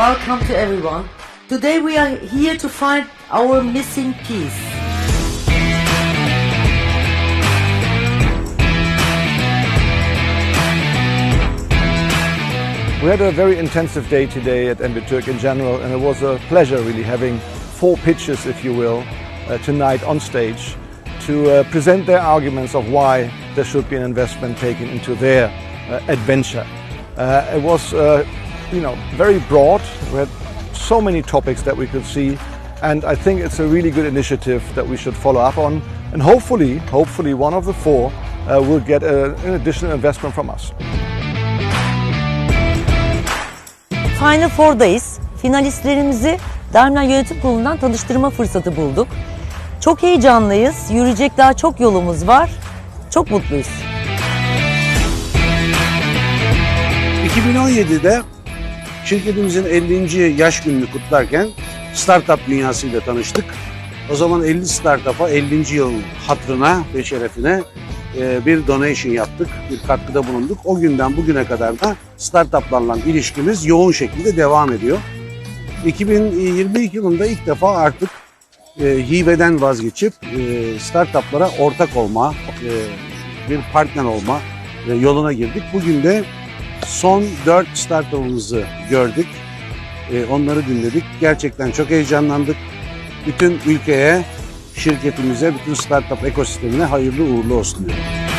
welcome to everyone. Today we are here to find our missing piece. We had a very intensive day today at MB Turk in general, and it was a pleasure really having four pitches, if you will, uh, tonight on stage to uh, present their arguments of why there should be an investment taken into their uh, adventure. Uh, it was, uh, you know, very broad. We had so many topics that we could see, and I think it's a really good initiative that we should follow up on. And hopefully, hopefully, one of the four uh, will get a, an additional investment from us. Final Four'dayız. Finalistlerimizi Daimler Yönetim Kurulu'ndan tanıştırma fırsatı bulduk. Çok heyecanlıyız. Yürüyecek daha çok yolumuz var. Çok mutluyuz. 2017'de şirketimizin 50. yaş gününü kutlarken startup dünyasıyla tanıştık. O zaman 50 startup'a 50. yılın hatırına ve şerefine e, bir donation yaptık, bir katkıda bulunduk. O günden bugüne kadar da startuplarla ilişkimiz yoğun şekilde devam ediyor. 2022 yılında ilk defa artık e, hibeden vazgeçip e, startuplara ortak olma, e, bir partner olma e, yoluna girdik. Bugün de son 4 startup'ımızı gördük. E, onları dinledik. Gerçekten çok heyecanlandık. Bütün ülkeye, şirketimize, bütün startup ekosistemine hayırlı uğurlu olsun diyorum.